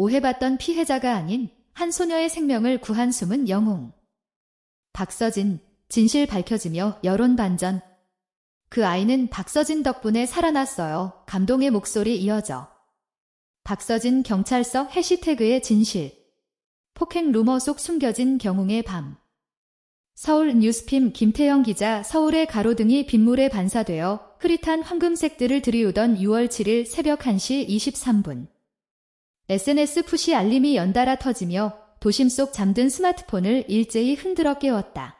오해받던 피해자가 아닌 한 소녀의 생명을 구한 숨은 영웅. 박서진, 진실 밝혀지며 여론 반전. 그 아이는 박서진 덕분에 살아났어요. 감동의 목소리 이어져. 박서진 경찰서 해시태그의 진실. 폭행 루머 속 숨겨진 경웅의 밤. 서울 뉴스핌 김태영 기자 서울의 가로등이 빗물에 반사되어 흐릿한 황금색들을 들이우던 6월 7일 새벽 1시 23분. SNS 푸시 알림이 연달아 터지며 도심 속 잠든 스마트폰을 일제히 흔들어 깨웠다.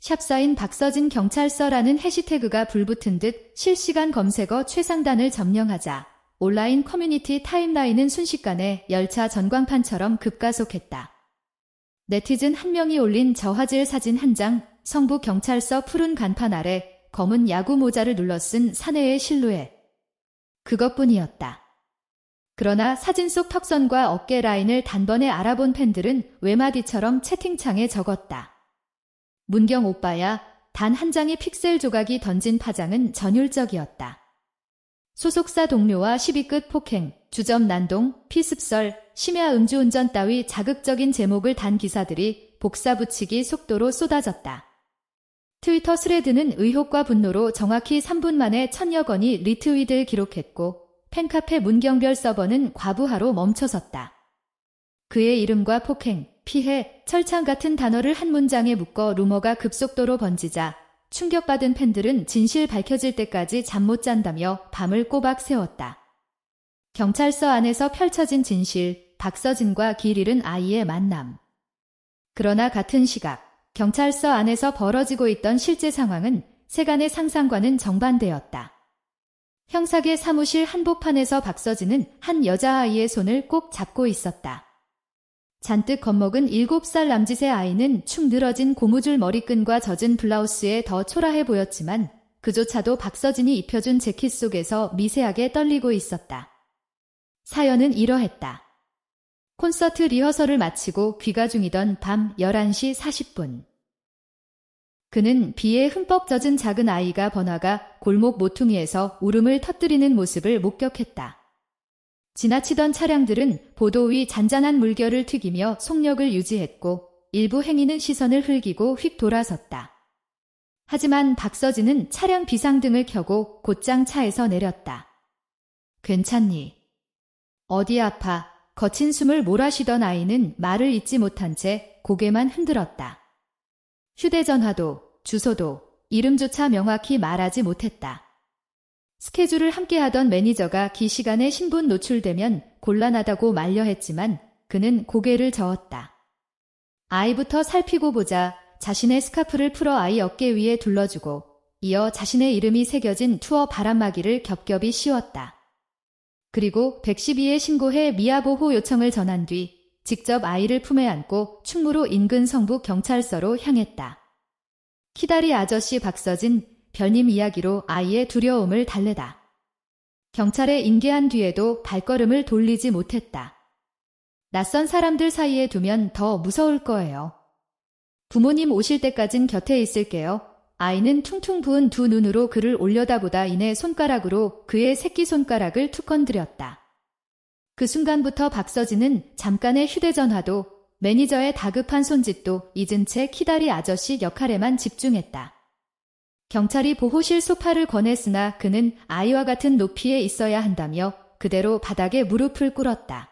샵사인 박서진 경찰서라는 해시태그가 불붙은 듯 실시간 검색어 최상단을 점령하자 온라인 커뮤니티 타임라인은 순식간에 열차 전광판처럼 급가속했다. 네티즌 한 명이 올린 저화질 사진 한 장, 성북 경찰서 푸른 간판 아래 검은 야구 모자를 눌러 쓴 사내의 실루엣. 그것뿐이었다. 그러나 사진 속 턱선과 어깨 라인을 단번에 알아본 팬들은 외마디처럼 채팅창에 적었다. 문경 오빠야, 단 한 장의 픽셀 조각이 던진 파장은 전율적이었다. 소속사 동료와 시비 끝 폭행, 주점 난동, 피습설, 심야 음주운전 따위 자극적인 제목을 단 기사들이 복사 붙이기 속도로 쏟아졌다. 트위터 스레드는 의혹과 분노로 정확히 3분 만에 천여 건이 리트윗을 기록했고 팬카페 문경별 서버는 과부하로 멈춰섰다. 그의 이름과 폭행, 피해, 철창 같은 단어를 한 문장에 묶어 루머가 급속도로 번지자 충격받은 팬들은 진실 밝혀질 때까지 잠 못 잔다며 밤을 꼬박 세웠다. 경찰서 안에서 펼쳐진 진실, 박서진과 길 잃은 아이의 만남. 그러나 같은 시각, 경찰서 안에서 벌어지고 있던 실제 상황은 세간의 상상과는 정반대였다. 형사계 사무실 한복판에서 박서진은 한 여자아이의 손을 꼭 잡고 있었다. 잔뜩 겁먹은 7살 남짓의 아이는 축 늘어진 고무줄 머리끈과 젖은 블라우스에 더 초라해 보였지만 그조차도 박서진이 입혀준 재킷 속에서 미세하게 떨리고 있었다. 사연은 이러했다. 콘서트 리허설을 마치고 귀가 중이던 밤 11시 40분. 그는 비에 흠뻑 젖은 작은 아이가 번화가 골목 모퉁이에서 울음을 터뜨리는 모습을 목격했다. 지나치던 차량들은 보도 위 잔잔한 물결을 튀기며 속력을 유지했고 일부 행인은 시선을 흘기고 휙 돌아섰다. 하지만 박서진은 차량 비상등을 켜고 곧장 차에서 내렸다. 괜찮니? 어디 아파? 거친 숨을 몰아쉬던 아이는 말을 잇지 못한 채 고개만 흔들었다. 휴대전화도, 주소도, 이름조차 명확히 말하지 못했다. 스케줄을 함께하던 매니저가 기 시간에 신분 노출되면 곤란하다고 만려했지만 그는 고개를 저었다. 아이부터 살피고 보자 자신의 스카프를 풀어 아이 어깨 위에 둘러주고 이어 자신의 이름이 새겨진 투어 바람막이를 겹겹이 씌웠다. 그리고 112에 신고해 미아보호 요청을 전한 뒤 직접 아이를 품에 안고 충무로 인근 성북 경찰서로 향했다. 키다리 아저씨 박서진 별님 이야기로 아이의 두려움을 달래다. 경찰에 인계한 뒤에도 발걸음을 돌리지 못했다. 낯선 사람들 사이에 두면 더 무서울 거예요. 부모님 오실 때까진 곁에 있을게요. 아이는 퉁퉁 부은 두 눈으로 그를 올려다보다 이내 손가락으로 그의 새끼손가락을 툭 건드렸다. 그 순간부터 박서진은 잠깐의 휴대전화도 매니저의 다급한 손짓도 잊은 채 키다리 아저씨 역할에만 집중했다. 경찰이 보호실 소파를 권했으나 그는 아이와 같은 높이에 있어야 한다며 그대로 바닥에 무릎을 꿇었다.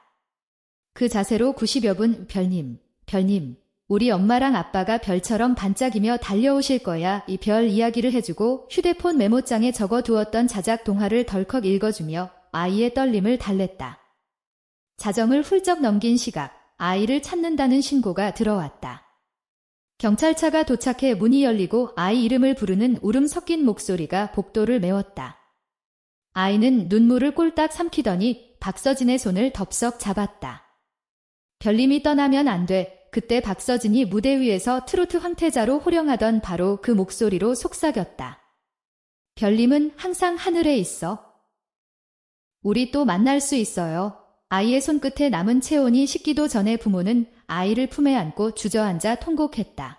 그 자세로 90여 분 별님, 별님, 우리 엄마랑 아빠가 별처럼 반짝이며 달려오실 거야 이 별 이야기를 해주고 휴대폰 메모장에 적어두었던 자작 동화를 덜컥 읽어주며 아이의 떨림을 달랬다. 자정을 훌쩍 넘긴 시각, 아이를 찾는다는 신고가 들어왔다. 경찰차가 도착해 문이 열리고 아이 이름을 부르는 울음 섞인 목소리가 복도를 메웠다. 아이는 눈물을 꼴딱 삼키더니 박서진의 손을 덥석 잡았다. 별님이 떠나면 안 돼. 그때 박서진이 무대 위에서 트로트 황태자로 호령하던 바로 그 목소리로 속삭였다. 별님은 항상 하늘에 있어. 우리 또 만날 수 있어요. 아이의 손끝에 남은 체온이 식기도 전에 부모는 아이를 품에 안고 주저앉아 통곡했다.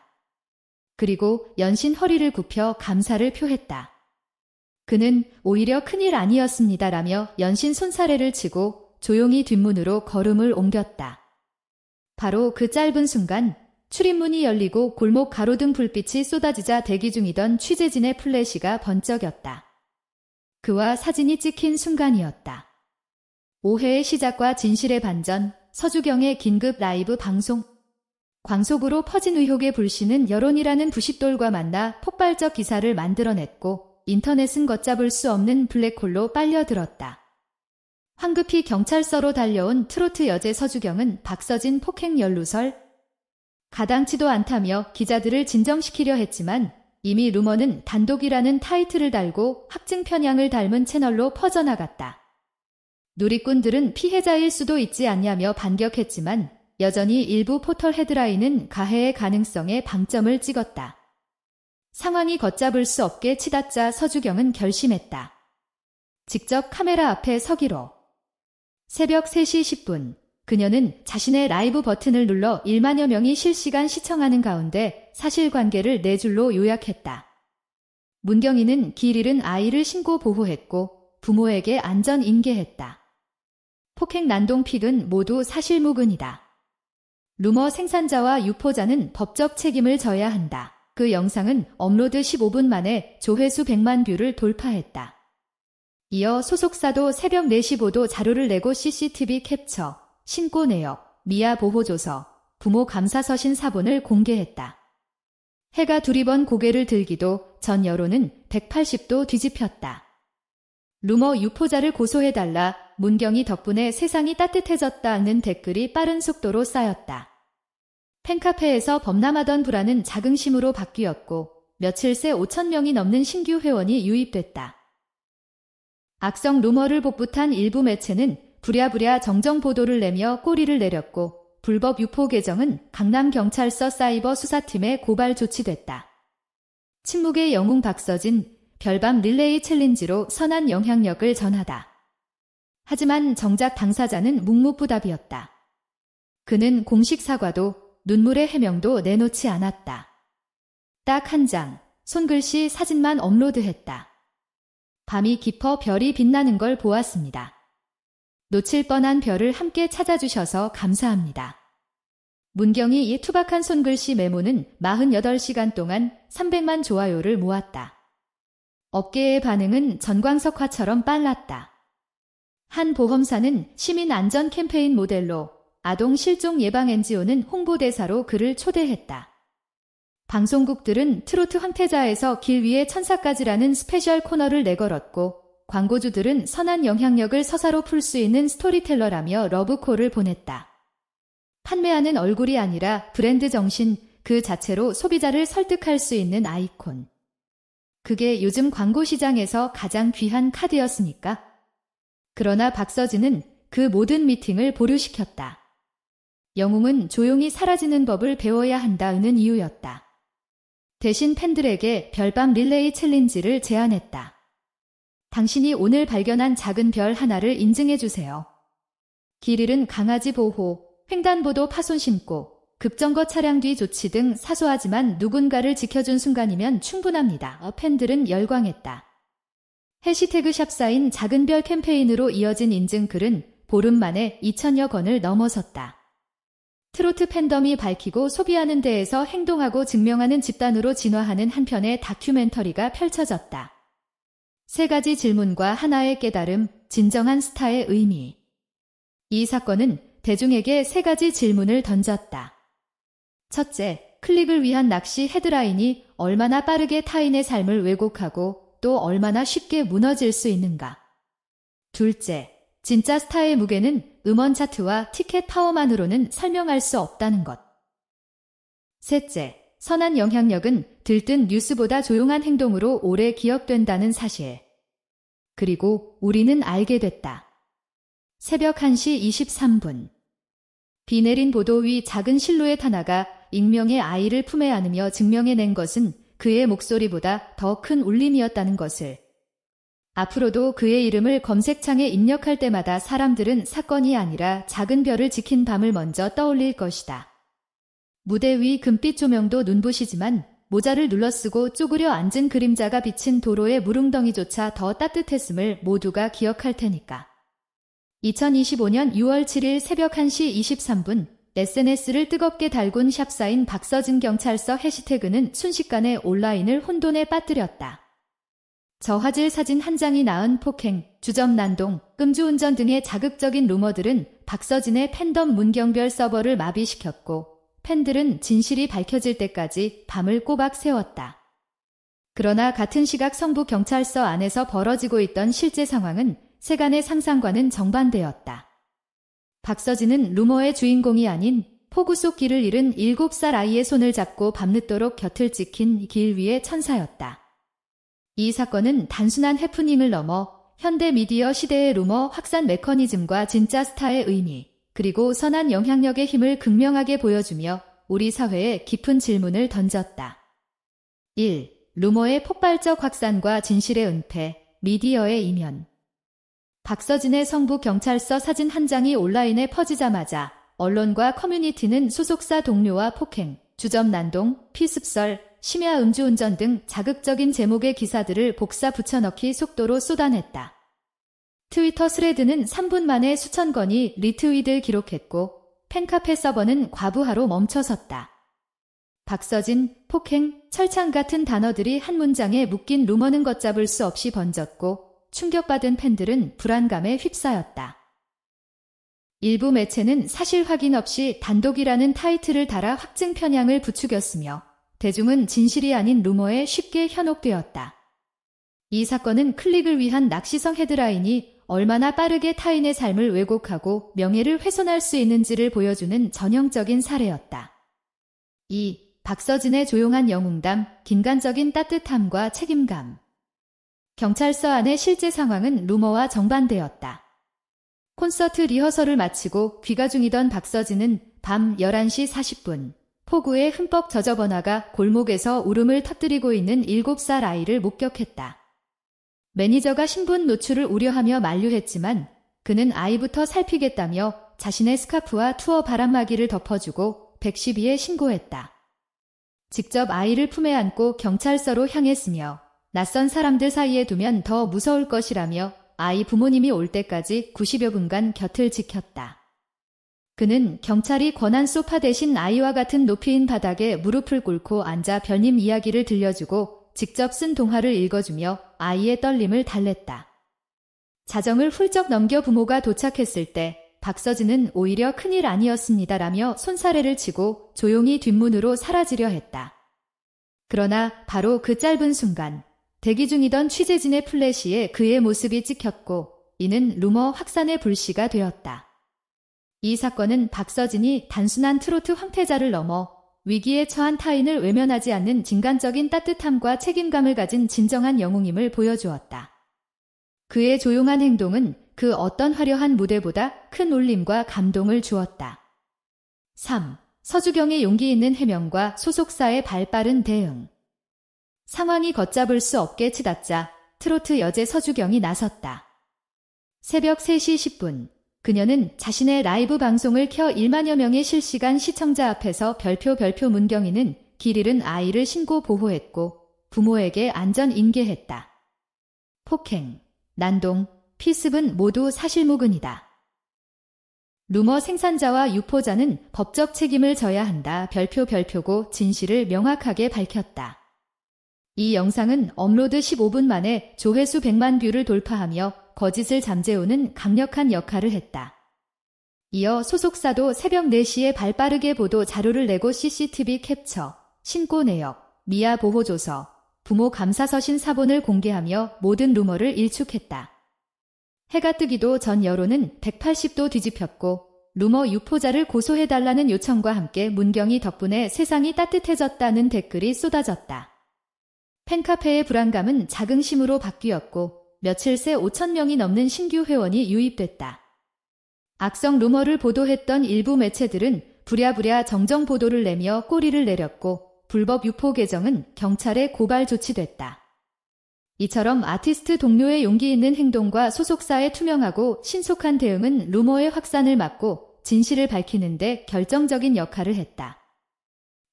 그리고 연신 허리를 굽혀 감사를 표했다. 그는 오히려 큰일 아니었습니다라며 연신 손사래를 치고 조용히 뒷문으로 걸음을 옮겼다. 바로 그 짧은 순간 출입문이 열리고 골목 가로등 불빛이 쏟아지자 대기 중이던 취재진의 플래시가 번쩍였다. 그와 사진이 찍힌 순간이었다. 오해의 시작과 진실의 반전, 서주경의 긴급 라이브 방송. 광속으로 퍼진 의혹의 불씨는 여론이라는 부싯돌과 만나 폭발적 기사를 만들어냈고 인터넷은 걷잡을 수 없는 블랙홀로 빨려들었다. 황급히 경찰서로 달려온 트로트 여제 서주경은 박서진 폭행 연루설 가당치도 않다며 기자들을 진정시키려 했지만 이미 루머는 단독이라는 타이틀을 달고 확증 편향을 닮은 채널로 퍼져나갔다. 누리꾼들은 피해자일 수도 있지 않냐며 반격했지만 여전히 일부 포털 헤드라인은 가해의 가능성에 방점을 찍었다. 상황이 걷잡을 수 없게 치닫자 서주경은 결심했다. 직접 카메라 앞에 서기로. 새벽 3시 10분, 그녀는 자신의 라이브 버튼을 눌러 1만여 명이 실시간 시청하는 가운데 사실관계를 네 줄로 요약했다. 문경이는 길 잃은 아이를 신고 보호했고 부모에게 안전 인계했다. 폭행 난동픽은 모두 사실무근이다. 루머 생산자와 유포자는 법적 책임을 져야 한다. 그 영상은 업로드 15분 만에 조회수 100만 뷰를 돌파했다. 이어 소속사도 새벽 4시 보도 자료를 내고 CCTV 캡처, 신고 내역, 미아 보호조서, 부모 감사서신 사본을 공개했다. 해가 두리번 고개를 들기도 전 여론은 180도 뒤집혔다. 루머 유포자를 고소해달라 문경이 덕분에 세상이 따뜻해졌다는 댓글이 빠른 속도로 쌓였다. 팬카페에서 범람하던 불안은 자긍심으로 바뀌었고 며칠 새 5천 명이 넘는 신규 회원이 유입됐다. 악성 루머를 복붙한 일부 매체는 부랴부랴 정정 보도를 내며 꼬리를 내렸고 불법 유포 계정은 강남경찰서 사이버 수사팀에 고발 조치됐다. 침묵의 영웅 박서진 별밤 릴레이 챌린지로 선한 영향력을 전하다. 하지만 정작 당사자는 묵묵부답이었다. 그는 공식 사과도 눈물의 해명도 내놓지 않았다. 딱 한 장, 손글씨 사진만 업로드했다. 밤이 깊어 별이 빛나는 걸 보았습니다. 놓칠 뻔한 별을 함께 찾아주셔서 감사합니다. 문경이 이 투박한 손글씨 메모는 48시간 동안 300만 좋아요를 모았다. 업계의 반응은 전광석화처럼 빨랐다. 한 보험사는 시민 안전 캠페인 모델로 아동 실종 예방 NGO는 홍보대사로 그를 초대했다. 방송국들은 트로트 황태자에서 길 위에 천사까지라는 스페셜 코너를 내걸었고 광고주들은 선한 영향력을 서사로 풀 수 있는 스토리텔러라며 러브콜을 보냈다. 판매하는 얼굴이 아니라 브랜드 정신 그 자체로 소비자를 설득할 수 있는 아이콘. 그게 요즘 광고 시장에서 가장 귀한 카드였으니까. 그러나 박서진은 그 모든 미팅을 보류시켰다. 영웅은 조용히 사라지는 법을 배워야 한다는 이유였다. 대신 팬들에게 별밤 릴레이 챌린지를 제안했다. 당신이 오늘 발견한 작은 별 하나를 인증해 주세요. 길 잃은 강아지 보호, 횡단보도 파손 심고, 급정거 차량 뒤 조치 등 사소하지만 누군가를 지켜준 순간이면 충분합니다. 어, 팬들은 열광했다. 해시태그 샵사인 작은 별 캠페인으로 이어진 인증글은 보름 만에 2천여 건을 넘어섰다. 트로트 팬덤이 밝히고 소비하는 데에서 행동하고 증명하는 집단으로 진화하는 한편의 다큐멘터리가 펼쳐졌다. 세 가지 질문과 하나의 깨달음, 진정한 스타의 의미. 이 사건은 대중에게 세 가지 질문을 던졌다. 첫째, 클릭을 위한 낚시 헤드라인이 얼마나 빠르게 타인의 삶을 왜곡하고 또 얼마나 쉽게 무너질 수 있는가. 둘째, 진짜 스타의 무게는 음원 차트와 티켓 파워만으로는 설명할 수 없다는 것. 셋째, 선한 영향력은 들뜬 뉴스보다 조용한 행동으로 오래 기억된다는 사실. 그리고 우리는 알게 됐다. 새벽 1시 23분. 비 내린 보도 위 작은 실루엣 하나가 익명의 아이를 품에 안으며 증명해낸 것은 그의 목소리보다 더 큰 울림이었다는 것을. 앞으로도 그의 이름을 검색창에 입력할 때마다 사람들은 사건이 아니라 작은 별을 지킨 밤을 먼저 떠올릴 것이다. 무대 위 금빛 조명도 눈부시지만 모자를 눌러쓰고 쪼그려 앉은 그림자가 비친 도로의 무릉덩이조차 더 따뜻했음을 모두가 기억할 테니까. 2025년 6월 7일 새벽 1시 23분 SNS를 뜨겁게 달군 샵사인 박서진 경찰서 해시태그는 순식간에 온라인을 혼돈에 빠뜨렸다. 저화질 사진 한 장이 낳은 폭행, 주점 난동, 끔주운전 등의 자극적인 루머들은 박서진의 팬덤 문경별 서버를 마비시켰고 팬들은 진실이 밝혀질 때까지 밤을 꼬박 세웠다. 그러나 같은 시각 성부 경찰서 안에서 벌어지고 있던 실제 상황은 세간의 상상과는 정반대였다. 박서진은 루머의 주인공이 아닌 포구 속 길을 잃은 7살 아이의 손을 잡고 밤늦도록 곁을 지킨 길 위의 천사였다. 이 사건은 단순한 해프닝을 넘어 현대 미디어 시대의 루머 확산 메커니즘과 진짜 스타의 의미, 그리고 선한 영향력의 힘을 극명하게 보여주며 우리 사회에 깊은 질문을 던졌다. 1. 루머의 폭발적 확산과 진실의 은폐, 미디어의 이면. 박서진의 성부 경찰서 사진 한 장이 온라인에 퍼지자마자 언론과 커뮤니티는 소속사 동료와 폭행, 주점 난동, 피습설, 심야 음주운전 등 자극적인 제목의 기사들을 복사 붙여넣기 속도로 쏟아냈다. 트위터 스레드는 3분 만에 수천 건이 리트윗을 기록했고 팬카페 서버는 과부하로 멈춰섰다. 박서진, 폭행, 철창 같은 단어들이 한 문장에 묶인 루머는 걷잡을 수 없이 번졌고 충격받은 팬들은 불안감에 휩싸였다. 일부 매체는 사실 확인 없이 단독이라는 타이틀을 달아 확증 편향을 부추겼으며 대중은 진실이 아닌 루머에 쉽게 현혹되었다. 이 사건은 클릭을 위한 낚시성 헤드라인이 얼마나 빠르게 타인의 삶을 왜곡하고 명예를 훼손할 수 있는지를 보여주는 전형적인 사례였다. 2. 박서진의 조용한 영웅담, 긴간적인 따뜻함과 책임감. 경찰서 안의 실제 상황은 루머와 정반대였다. 콘서트 리허설을 마치고 귀가 중이던 박서진은 밤 11시 40분 폭우에 흠뻑 젖어버나가 골목에서 울음을 터뜨리고 있는 7살 아이를 목격했다. 매니저가 신분 노출을 우려하며 만류했지만 그는 아이부터 살피겠다며 자신의 스카프와 투어 바람막이를 덮어주고 112에 신고했다. 직접 아이를 품에 안고 경찰서로 향했으며 낯선 사람들 사이에 두면 더 무서울 것이라며 아이 부모님이 올 때까지 90여 분간 곁을 지켰다. 그는 경찰이 권한 소파 대신 아이와 같은 높이인 바닥에 무릎을 꿇고 앉아 별님 이야기를 들려주고 직접 쓴 동화를 읽어주며 아이의 떨림을 달랬다. 자정을 훌쩍 넘겨 부모가 도착했을 때 박서진은 오히려 큰일 아니었습니다라며 손사래를 치고 조용히 뒷문으로 사라지려 했다. 그러나 바로 그 짧은 순간 대기 중이던 취재진의 플래시에 그의 모습이 찍혔고 이는 루머 확산의 불씨가 되었다. 이 사건은 박서진이 단순한 트로트 황태자를 넘어 위기에 처한 타인을 외면하지 않는 진간적인 따뜻함과 책임감을 가진 진정한 영웅임을 보여주었다. 그의 조용한 행동은 그 어떤 화려한 무대보다 큰 울림과 감동을 주었다. 3. 서주경의 용기 있는 해명과 소속사의 발빠른 대응. 상황이 걷잡을 수 없게 치닫자 트로트 여제 서주경이 나섰다. 새벽 3시 10분 그녀는 자신의 라이브 방송을 켜 1만여 명의 실시간 시청자 앞에서 별표 별표 문경이는 길 잃은 아이를 신고 보호했고 부모에게 안전 인계했다. 폭행, 난동, 피습은 모두 사실무근이다. 루머 생산자와 유포자는 법적 책임을 져야 한다. 별표 별표고 진실을 명확하게 밝혔다. 이 영상은 업로드 15분 만에 조회수 100만 뷰를 돌파하며 거짓을 잠재우는 강력한 역할을 했다. 이어 소속사도 새벽 4시에 발빠르게 보도 자료를 내고 CCTV 캡처, 신고 내역, 미아 보호 조서, 부모 감사서신 사본을 공개하며 모든 루머를 일축했다. 해가 뜨기도 전 여론은 180도 뒤집혔고 루머 유포자를 고소해달라는 요청과 함께 문경이 덕분에 세상이 따뜻해졌다는 댓글이 쏟아졌다. 팬카페의 불안감은 자긍심으로 바뀌었고 며칠 새 5천 명이 넘는 신규 회원이 유입됐다. 악성 루머를 보도했던 일부 매체들은 부랴부랴 정정 보도를 내며 꼬리를 내렸고 불법 유포 계정은 경찰에 고발 조치됐다. 이처럼 아티스트 동료의 용기 있는 행동과 소속사의 투명하고 신속한 대응은 루머의 확산을 막고 진실을 밝히는데 결정적인 역할을 했다.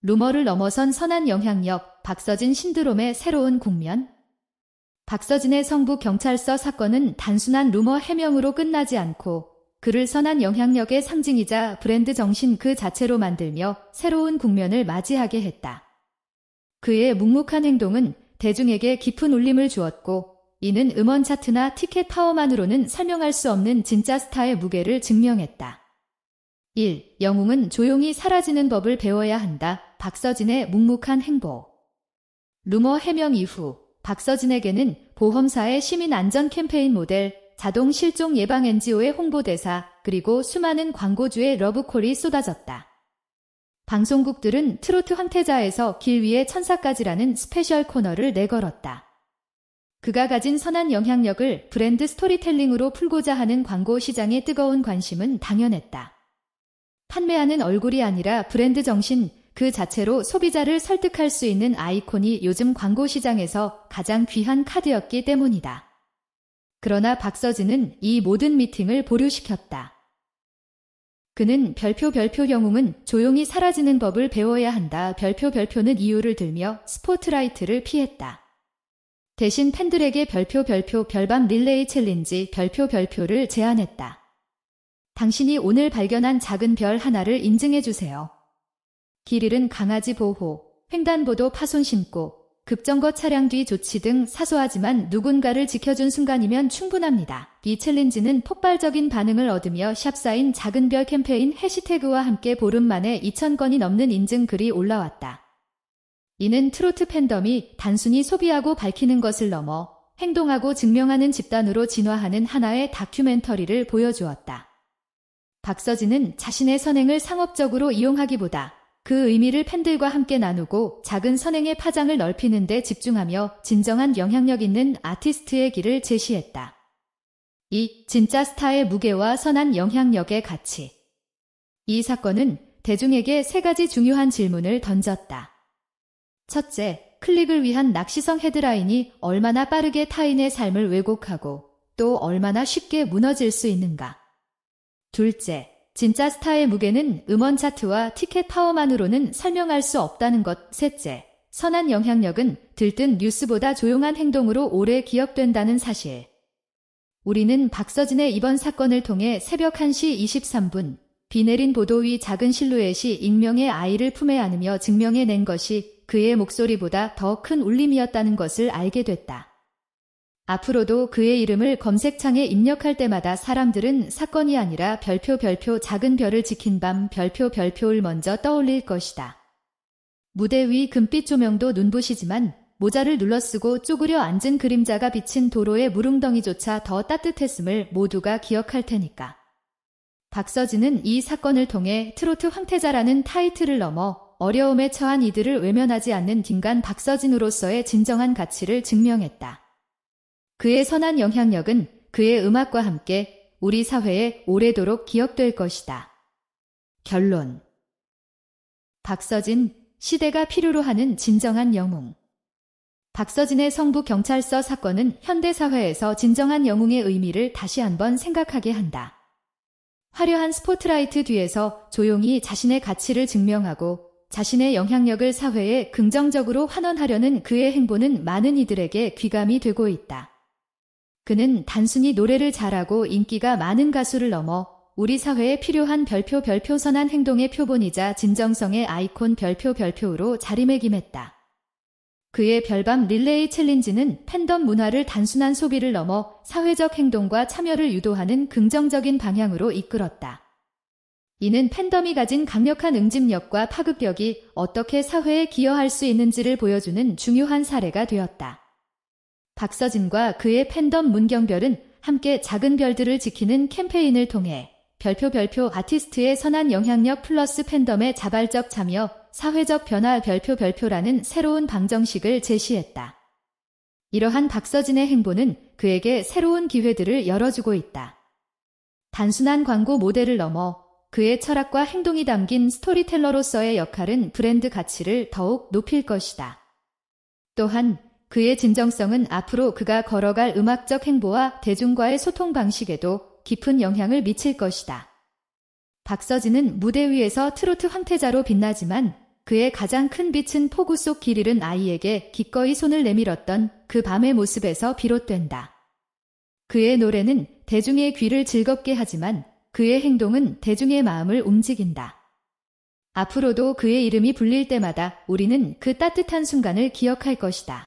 루머를 넘어선 선한 영향력, 박서진 신드롬의 새로운 국면? 박서진의 성부 경찰서 사건은 단순한 루머 해명으로 끝나지 않고 그를 선한 영향력의 상징이자 브랜드 정신 그 자체로 만들며 새로운 국면을 맞이하게 했다. 그의 묵묵한 행동은 대중에게 깊은 울림을 주었고 이는 음원 차트나 티켓 파워만으로는 설명할 수 없는 진짜 스타의 무게를 증명했다. 1. 영웅은 조용히 사라지는 법을 배워야 한다. 박서진의 묵묵한 행보. 루머 해명 이후 박서진에게는 보험사의 시민 안전 캠페인 모델, 자동 실종 예방 NGO의 홍보대사, 그리고 수많은 광고주의 러브콜이 쏟아졌다. 방송국들은 트로트 황태자에서 길 위의 천사까지라는 스페셜 코너를 내걸었다. 그가 가진 선한 영향력을 브랜드 스토리텔링으로 풀고자 하는 광고 시장의 뜨거운 관심은 당연했다. 판매하는 얼굴이 아니라 브랜드 정신 그 자체로 소비자를 설득할 수 있는 아이콘이 요즘 광고 시장에서 가장 귀한 카드였기 때문이다. 그러나 박서진은 이 모든 미팅을 보류시켰다. 그는 별표 별표 영웅은 조용히 사라지는 법을 배워야 한다. 별표 별표는 이유를 들며 스포트라이트를 피했다. 대신 팬들에게 별표 별표 별밤 릴레이 챌린지 별표 별표를 제안했다. 당신이 오늘 발견한 작은 별 하나를 인증해 주세요. 길 잃은 강아지 보호, 횡단보도 파손 심고, 급정거 차량 뒤 조치 등 사소하지만 누군가를 지켜준 순간이면 충분합니다. 이 챌린지는 폭발적인 반응을 얻으며 샵사인 작은 별 캠페인 해시태그와 함께 보름 만에 2,000건이 넘는 인증글이 올라왔다. 이는 트로트 팬덤이 단순히 소비하고 밝히는 것을 넘어 행동하고 증명하는 집단으로 진화하는 하나의 다큐멘터리를 보여주었다. 박서진은 자신의 선행을 상업적으로 이용하기보다 그 의미를 팬들과 함께 나누고 작은 선행의 파장을 넓히는 데 집중하며 진정한 영향력 있는 아티스트의 길을 제시했다. 이 진짜 스타의 무게와 선한 영향력의 가치. 이 사건은 대중에게 세 가지 중요한 질문을 던졌다. 첫째, 클릭을 위한 낚시성 헤드라인이 얼마나 빠르게 타인의 삶을 왜곡하고 또 얼마나 쉽게 무너질 수 있는가. 둘째, 진짜 스타의 무게는 음원 차트와 티켓 파워만으로는 설명할 수 없다는 것. 셋째, 선한 영향력은 들뜬 뉴스보다 조용한 행동으로 오래 기억된다는 사실. 우리는 박서진의 이번 사건을 통해 새벽 1시 23분 비 내린 보도 위 작은 실루엣이 익명의 아이를 품에 안으며 증명해낸 것이 그의 목소리보다 더 큰 울림이었다는 것을 알게 됐다. 앞으로도 그의 이름을 검색창에 입력할 때마다 사람들은 사건이 아니라 별표 별표 작은 별을 지킨 밤 별표 별표를 먼저 떠올릴 것이다. 무대 위 금빛 조명도 눈부시지만 모자를 눌러쓰고 쪼그려 앉은 그림자가 비친 도로의 무릉덩이조차 더 따뜻했음을 모두가 기억할 테니까. 박서진은 이 사건을 통해 트로트 황태자라는 타이틀을 넘어 어려움에 처한 이들을 외면하지 않는 김간 박서진으로서의 진정한 가치를 증명했다. 그의 선한 영향력은 그의 음악과 함께 우리 사회에 오래도록 기억될 것이다. 결론 박서진, 시대가 필요로 하는 진정한 영웅 박서진의 성부 경찰서 사건은 현대사회에서 진정한 영웅의 의미를 다시 한번 생각하게 한다. 화려한 스포트라이트 뒤에서 조용히 자신의 가치를 증명하고 자신의 영향력을 사회에 긍정적으로 환원하려는 그의 행보는 많은 이들에게 귀감이 되고 있다. 그는 단순히 노래를 잘하고 인기가 많은 가수를 넘어 우리 사회에 필요한 별표 별표 선한 행동의 표본이자 진정성의 아이콘 별표 별표로 자리매김했다. 그의 별밤 릴레이 챌린지는 팬덤 문화를 단순한 소비를 넘어 사회적 행동과 참여를 유도하는 긍정적인 방향으로 이끌었다. 이는 팬덤이 가진 강력한 응집력과 파급력이 어떻게 사회에 기여할 수 있는지를 보여주는 중요한 사례가 되었다. 박서진과 그의 팬덤 문경별은 함께 작은 별들을 지키는 캠페인을 통해 별표 별표 아티스트의 선한 영향력 플러스 팬덤의 자발적 참여, 사회적 변화 별표 별표라는 새로운 방정식을 제시했다. 이러한 박서진의 행보는 그에게 새로운 기회들을 열어주고 있다. 단순한 광고 모델을 넘어 그의 철학과 행동이 담긴 스토리텔러로서의 역할은 브랜드 가치를 더욱 높일 것이다. 또한 그의 진정성은 앞으로 그가 걸어갈 음악적 행보와 대중과의 소통 방식에도 깊은 영향을 미칠 것이다. 박서진은 무대 위에서 트로트 황태자로 빛나지만 그의 가장 큰 빛은 폭우 속길 잃은 아이에게 기꺼이 손을 내밀었던 그 밤의 모습에서 비롯된다. 그의 노래는 대중의 귀를 즐겁게 하지만 그의 행동은 대중의 마음을 움직인다. 앞으로도 그의 이름이 불릴 때마다 우리는 그 따뜻한 순간을 기억할 것이다.